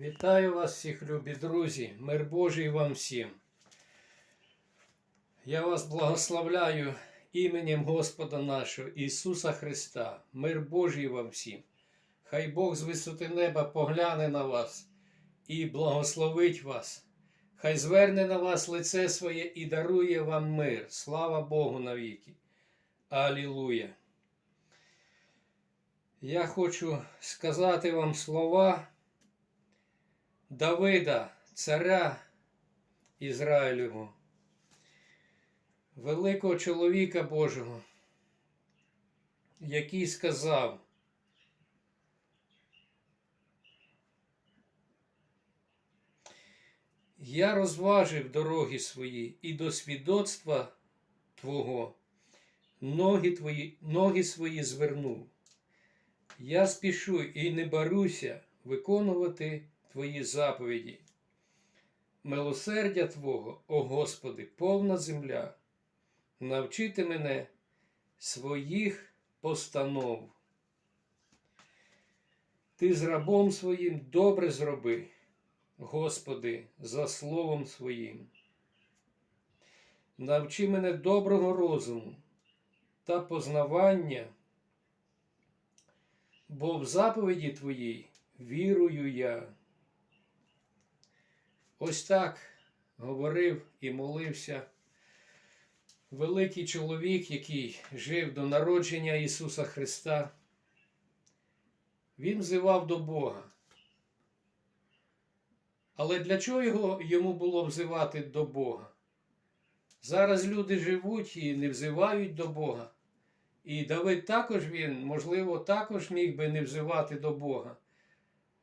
Вітаю вас всіх, любі друзі, мир Божий вам всім. Я вас благословляю іменем Господа нашого Ісуса Христа. Мир Божий вам всім. Хай Бог з висоти неба погляне на вас і благословить вас. Хай зверне на вас лице своє і дарує вам мир. Слава Богу навіки. Алілуя. Я хочу сказати вам слова. Давида, царя Ізраїлевого, великого чоловіка Божого, який сказав, Я розважив дороги свої і до свідоцтва Твого ноги, твої, ноги свої звернув. Я спішу і не баруся виконувати Твої заповіді. Милосердя Твого, о Господи, повна земля, навчити мене своїх постанов. Ти з рабом своїм добре зроби, Господи, за словом своїм. Навчи мене доброго розуму та познавання, бо в заповіді Твоїй вірую я. Ось так говорив і молився великий чоловік, який жив до народження Ісуса Христа. Він взивав до Бога. Але для чого його, йому було взивати до Бога? Зараз люди живуть і не взивають до Бога. І Давид також він, можливо, також міг би не взивати до Бога.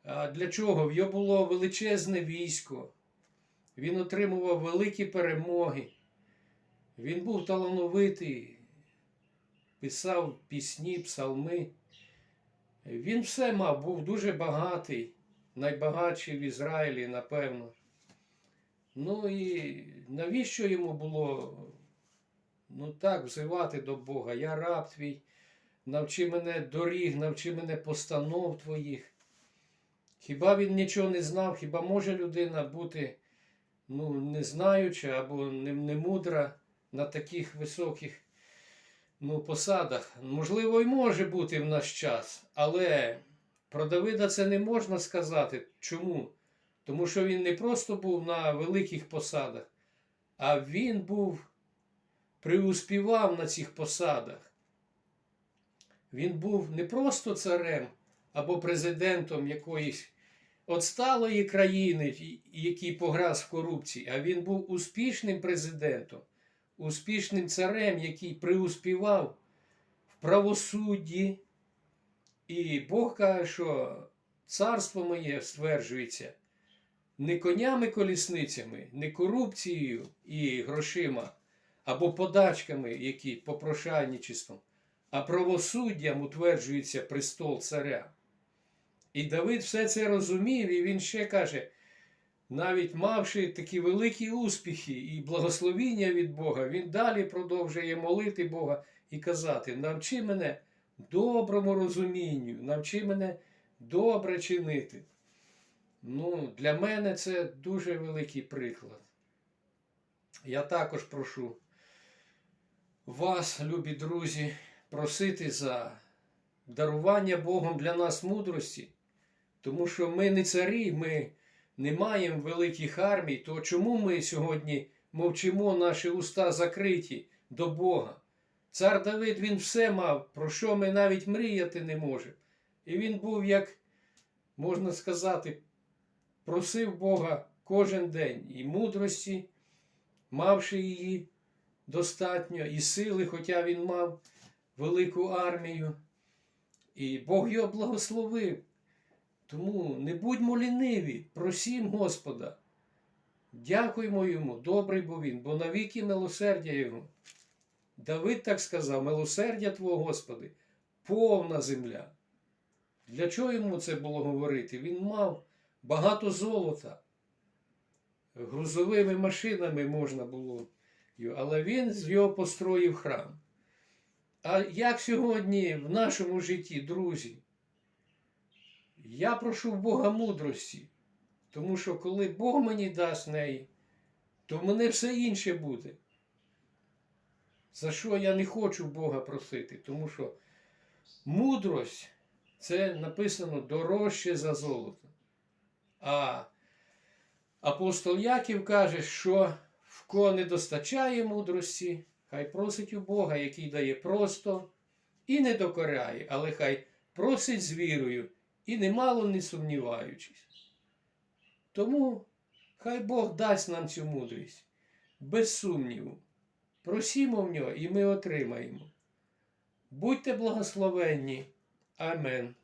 А для чого? В його було величезне військо. Він отримував великі перемоги. Він був талановитий, писав пісні, псалми. Він все мав, був дуже багатий, найбагатший в Ізраїлі, напевно. Ну і навіщо йому було ну так взивати до Бога? Я раб твій, навчи мене доріг, навчи мене постанов твоїх. Хіба він нічого не знав, хіба може людина бути ну, не знаюча або не, не мудра на таких високих ну, посадах? Можливо, і може бути в наш час, але про Давида це не можна сказати. Чому? Тому що він не просто був на великих посадах, а він був, приуспівав на цих посадах. Він був не просто царем або президентом якоїсь отсталої країни, який пограз в корупції, а він був успішним президентом, успішним царем, який приуспівав в правосудді. І Бог каже, що царство моє стверджується не конями-колісницями, не корупцією і грошима, або подачками, які попрошайничеством, а правосуддям утверджується престол царя. І Давид все це розумів, і він ще каже, навіть мавши такі великі успіхи і благословіння від Бога, він далі продовжує молити Бога і казати: навчи мене доброму розумінню, навчи мене добре чинити. Ну, Для мене це дуже великий приклад. Я також прошу вас, любі друзі, просити за дарування Богом для нас мудрості. Тому що ми не царі, ми не маємо великих армій, то чому ми сьогодні мовчимо, наші уста закриті до Бога? Цар Давид він все мав, про що ми навіть мріяти не можемо. І він був, як можна сказати, просив Бога кожен день і мудрості, мавши її достатньо, і сили, хоча він мав велику армію. І Бог його благословив. Тому не будьмо ліниві, просім Господа. Дякуємо йому, добрий був він, бо навіки милосердя Його. Давид так сказав: милосердя Твого, Господи, повна земля. Для чого йому це було говорити? Він мав багато золота. Грузовими машинами можна було, але він з його построїв храм. А як сьогодні в нашому житті, друзі? Я прошу Бога мудрості. Тому що коли Бог мені дасть неї, то в мене все інше буде. За що я не хочу Бога просити? Тому що мудрость це написано дорожче за золото. А апостол Яків каже, що в кого не достачає мудрості, хай просить у Бога, який дає просто і не докоряє, але хай просить з вірою і немало не сумніваючись. Тому хай Бог дасть нам цю мудрість, без сумніву. Просімо в нього, і ми отримаємо. Будьте благословенні. Амен.